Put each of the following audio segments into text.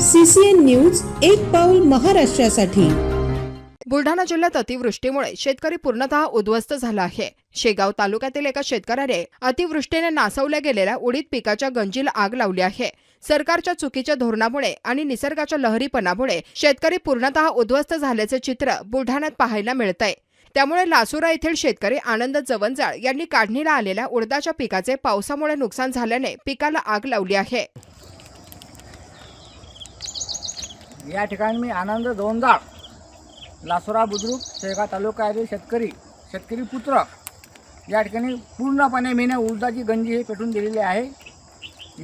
CCN news एक पाऊल महाराष्ट्रासाठी. बुलढाणा जिल्ह्यात अतिवृष्टीमुळे शेतकरी पूर्णतः उद्ध्वस्त झाला आहे. शेगाव तालुक्यातील एका शेतकऱ्याने अतिवृष्टीने नासवल्या गेलेल्या उडीद पिकाच्या गंजीला आग लावली आहे. सरकारच्या चुकीच्या धोरणामुळे आणि निसर्गाच्या लहरीपणामुळे शेतकरी पूर्णतः उद्ध्वस्त झाल्याचे चित्र बुलढाण्यात पाहायला मिळतंय. त्यामुळे लासुरा येथील शेतकरी आनंद जवंजाळ यांनी काढणीला आलेल्या उडदाच्या पिकाचे पावसामुळे नुकसान झाल्याने पिकाला आग लावली आहे. या ठिकाणी मी आनंद दोनदाळ लासोरा बुद्रुक शेगाव तालुक्यातील शेतकरी शेतकरी पुत्र या ठिकाणी पूर्णपणे मीने उडदाची गंजी हे पेटून दिलेली आहे.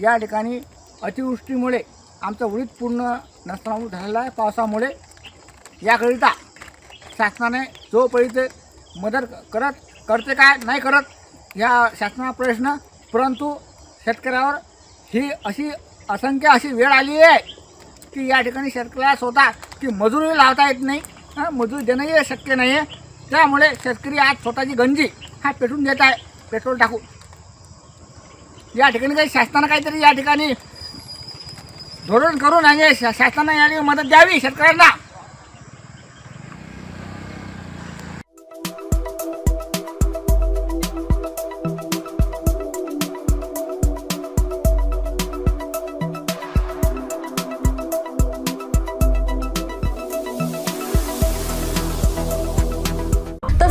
या ठिकाणी अतिवृष्टीमुळे आमचं उडीद पूर्ण नष्टनाबूत झालेलं आहे. पावसामुळे याकरिता शासनाने जोपर्यंत मदत करत करते काय नाही करत या शासना प्रश्न परंतु शेतकऱ्यावर ही अशी असंख्य अशी वेळ आली आहे. की या ठिकाणी शेतकऱ्याला स्वतः की मजुरी लावता येत नाही. हां मजुरी देणंही शक्य नाही आहे त्यामुळे शेतकरी आज स्वतःची गंजी हा पेटून देत आहे. पेट्रोल टाकून या ठिकाणी काही शासनानं काहीतरी या ठिकाणी धोरण करून आणि शा- शासनानं मदत द्यावी शेतकऱ्यांना.